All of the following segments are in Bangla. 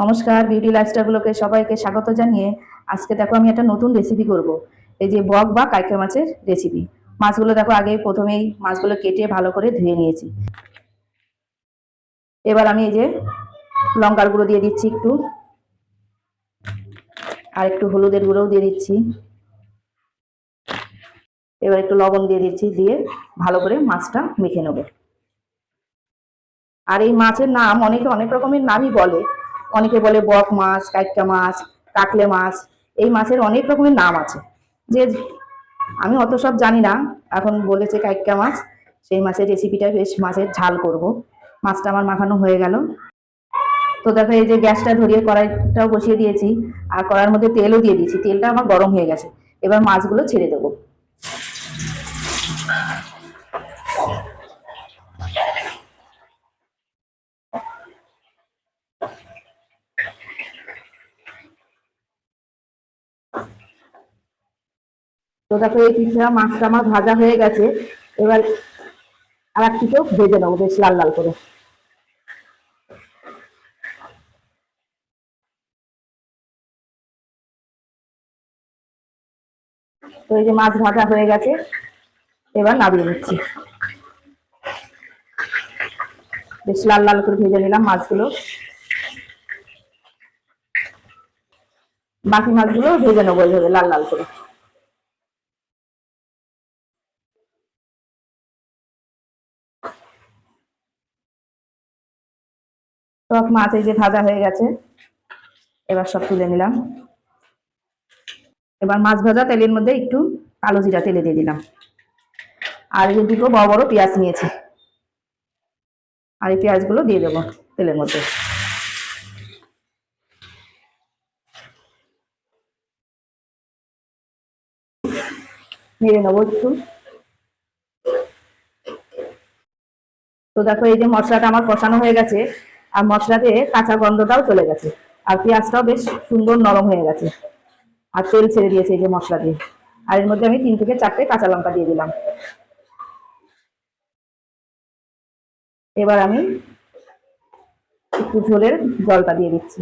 নমস্কার বিউটি লাইফস্টাইলগুলোকে সবাইকে স্বাগত জানিয়ে আজকে দেখো আমি একটা নতুন রেসিপি করব। এই যে বক বা কাইকা মাছের রেসিপি মাছগুলো দেখো আগে প্রথমেই মাছগুলো কেটে ভালো করে ধুয়ে নিয়েছি। এবার আমি এই যে লঙ্কার গুঁড়ো দিয়ে দিচ্ছি একটু। আর একটু হলুদের গুঁড়োও দিয়ে দিচ্ছি। এবার একটু লবণ দিয়ে দিচ্ছি, দিয়ে ভালো করে মাছটা মেখে নেব। আর এই মাছের নাম অনেকে অনেক রকমের নামই বলে অনেকে বলে বক মাছ কাইকা মাছ, কাকলে মাছ, এই মাছের অনেক রকমের নাম আছে। যে আমি অত সব জানি না, এখন বলেছে কাইকা মাছ, সেই মাছের রেসিপিটা বেশ মাছের ঝাল করব। মাছটা আমার মাখানো হয়ে গেল। তো দেখো, এই যে গ্যাসটা ধরিয়ে কড়াইটাও বসিয়ে দিয়েছি, আর কড়াইয়ের মধ্যে তেলও দিয়ে দিয়েছি। তেলটা আমার গরম হয়ে গেছে। এবার মাছগুলো ছেড়ে দেবো। তো দেখো এই পিঠা, মাছটা আমার ভাজা হয়ে গেছে। এবার আর এক পিঠেও ভেজে নেব, বেশ লাল লাল করে। তো এই যে মাছ ভাজা হয়ে গেছে, এবার নামিয়ে নিচ্ছি। বেশ লাল লাল করে ভেজে নিলাম মাছগুলো। বাকি মাছগুলো ভেজে নেব এইভাবে লাল লাল করে। সব মাছ এই যে ভাজা হয়ে গেছে, এবার সব তুলে নিলাম। এবার মাছ ভাজা তেলের মধ্যে একটু কালো জিরা তেলে দিয়ে দিলাম। আর এই দুটো বড় বড় পেঁয়াজ নিয়েছি, আর এই পেঁয়াজগুলো দিয়ে দেবো তেলের মধ্যে। নেব একটু। তো দেখো এই যে মশলাটা আমার কষানো হয়ে গেছে আর মশলাতে কাঁচা গন্ধটাও চলে গেছে। আর পেঁয়াজটাও বেশ সুন্দর নরম হয়ে গেছে। আর তেল ছেড়ে দিয়েছে এই যে মশলা দিয়ে। আর এর মধ্যে আমি তিন থেকে চারটে কাঁচা লঙ্কা দিয়ে দিলাম। এবার আমি একটু ঝোলের জলটা দিয়ে দিচ্ছি।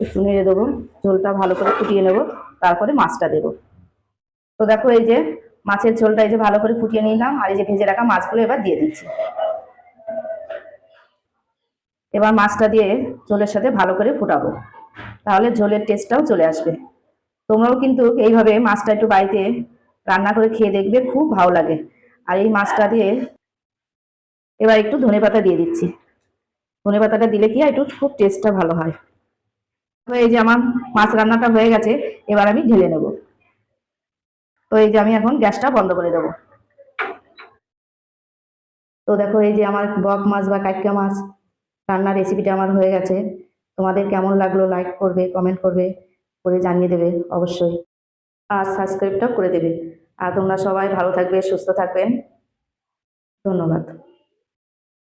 একটু নেড়ে দেবো। ঝোলটা ভালো করে ফুটিয়ে নেব। তারপরে মাছটা দেবো। তো দেখো এই যে মাছের ঝোলটা এই যে ভালো করে ফুটিয়ে নিলাম, আর এই যে ভেজে রাখা মাছগুলো এবার দিয়ে দিচ্ছি। এবার মাছটা দিয়ে ঝোলের সাথে ভালো করে ফুটাবো। তাহলে ঝোলের টেস্টটাও চলে আসবে। তোমরাও কিন্তু এইভাবে মাছটা একটু বাড়িতে রান্না করে খেয়ে দেখবে, খুব ভালো লাগে। আর এই মাছটা দিয়ে এবার একটু ধনে পাতা দিয়ে দিচ্ছি। ধনে পাতাটা দিলে কি একটু খুব টেস্টটা ভালো হয়। তো এই যে আমার মাছ রান্নাটা হয়ে গেছে, এবার আমি ঢেলে নেব। তো এই যে আমি এখন গ্যাসটা বন্ধ করে দেবো। তো দেখো এই যে আমার বক মাছ বা কাইকা মাছ রান্নার রেসিপিটা আমার হয়ে গেছে। তোমাদের কেমন লাগল লাইক করবে কমেন্ট করবে, করে জানিয়ে দেবে অবশ্যই। আর সাবস্ক্রাইবটাও করে দেবে। আর তোমরা সবাই ভালো থাকবে, সুস্থ থাকবেন। ধন্যবাদ।